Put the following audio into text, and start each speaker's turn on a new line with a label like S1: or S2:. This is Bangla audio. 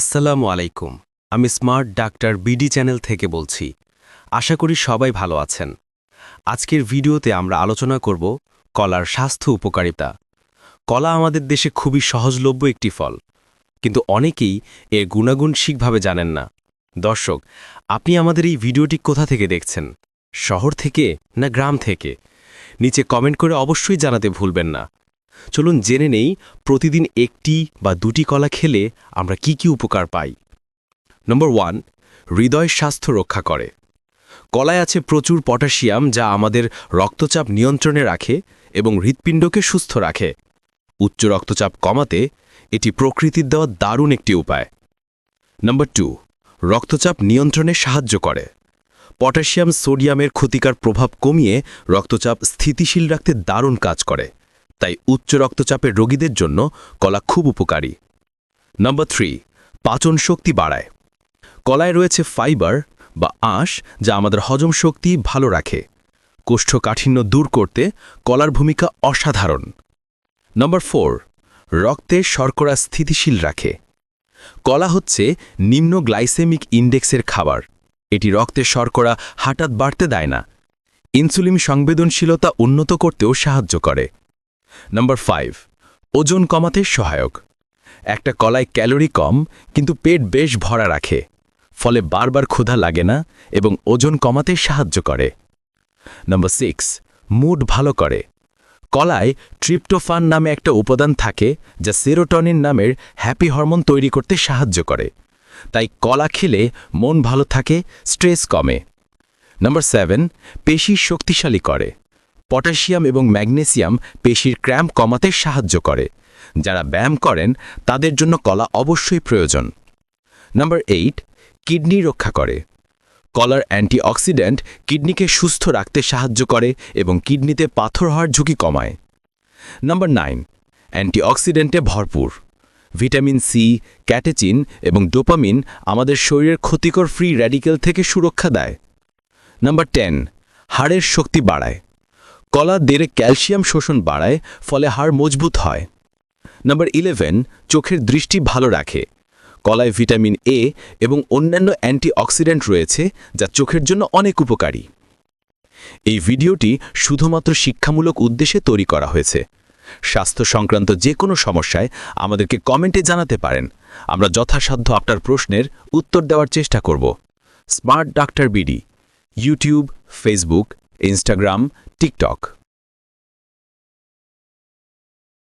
S1: আসসালামু আলাইকুম। আমি স্মার্ট ডাক্তার বিডি চ্যানেল থেকে বলছি। আশা করি সবাই ভালো আছেন। আজকের ভিডিওতে আমরা আলোচনা করব কলার স্বাস্থ্য উপকারিতা। কলা আমাদের দেশে খুবই সহজলভ্য একটি ফল, কিন্তু অনেকেই এর গুণাগুণ জানেন না। দর্শক, আপনি আমাদের এই ভিডিওটি কোথা থেকে দেখছেন? শহর থেকে না গ্রাম থেকে? নিচে কমেন্ট করে অবশ্যই জানাতে ভুলবেন না। চলুন জেনে নেই প্রতিদিন একটি বা দুটি কলা খেলে আমরা কি কি উপকার পাই। নম্বর ওয়ান হৃদয় স্বাস্থ্য রক্ষা করে। কলায় আছে প্রচুর পটাশিয়াম যা আমাদের রক্তচাপ নিয়ন্ত্রণে রাখে এবং হৃৎপিণ্ডকে সুস্থ রাখে। উচ্চ রক্তচাপ কমাতে এটি প্রকৃতির দেওয়া দারুণ একটি উপায়। নম্বর টু রক্তচাপ নিয়ন্ত্রণে সাহায্য করে। পটাশিয়াম সোডিয়ামের ক্ষতিকার প্রভাব কমিয়ে রক্তচাপ স্থিতিশীল রাখতে দারুণ কাজ করে। তাই উচ্চ রক্তচাপের রোগীদের জন্য কলা খুব উপকারী। নম্বর থ্রি পাচন শক্তি বাড়ায়। কলায় রয়েছে ফাইবার বা আঁশ যা আমাদের হজম শক্তি ভালো রাখে। কোষ্ঠকাঠিন্য দূর করতে কলার ভূমিকা অসাধারণ। নম্বর ফোর রক্তে শর্করা স্থিতিশীল রাখে। কলা হচ্ছে নিম্ন গ্লাইসেমিক ইন্ডেক্সের খাবার। এটি রক্তে শর্করা হঠাৎ বাড়তে দেয় না। ইনসুলিন সংবেদনশীলতা উন্নত করতেও সাহায্য করে। নম্বর ফাইভ ওজন কমাতে সহায়ক। একটা কলায় ক্যালোরি কম, কিন্তু পেট বেশ ভরা রাখে। ফলে বারবার ক্ষুধা লাগে না এবং ওজন কমাতে সাহায্য করে। নম্বর সিক্স মুড ভালো করে। কলায় ট্রিপ্টোফান নামে একটা উপাদান থাকে যা সেরোটনিন নামের হ্যাপি হরমোন তৈরি করতে সাহায্য করে। তাই কলা খেলে মন ভালো থাকে, স্ট্রেস কমে। নম্বর সেভেন পেশি শক্তিশালী করে। পটাশিয়াম এবং ম্যাগনেসিয়াম পেশির ক্র্যাম্প কমাতে সাহায্য করে। যারা ব্যায়াম করেন, তাদের জন্য কলা অবশ্যই প্রয়োজন। নম্বর এইট, কিডনি রক্ষা করে। কলার অ্যান্টিঅক্সিডেন্ট কিডনিকে সুস্থ রাখতে সাহায্য করে এবং কিডনিতে পাথর হওয়ার ঝুঁকি কমায়। নম্বর নাইন, অ্যান্টিঅক্সিডেন্টে ভরপুর। ভিটামিন সি, ক্যাটেচিন এবং ডোপামিন আমাদের শরীরের ক্ষতিকর ফ্রি র্যাডিক্যাল থেকে সুরক্ষা দেয়। নম্বর টেন, হাড়ের শক্তি বাড়ায়। কলা দেরে ক্যালসিয়াম শোষণ বাড়ায়, ফলে হাড় মজবুত হয়। নম্বর ইলেভেন, চোখের দৃষ্টি ভালো রাখে। কলায় ভিটামিন এ এবং অন্যান্য অ্যান্টিঅক্সিডেন্ট রয়েছে, যা চোখের জন্য অনেক উপকারী। এই ভিডিওটি শুধুমাত্র শিক্ষামূলক উদ্দেশ্যে তৈরি করা হয়েছে। স্বাস্থ্য সংক্রান্ত যে কোনো সমস্যায় আমাদেরকে কমেন্টে জানাতে পারেন। আমরা যথাসাধ্য আপনার প্রশ্নের উত্তর দেওয়ার চেষ্টা করব। Smart doctor BD, YouTube, Facebook, Instagram TikTok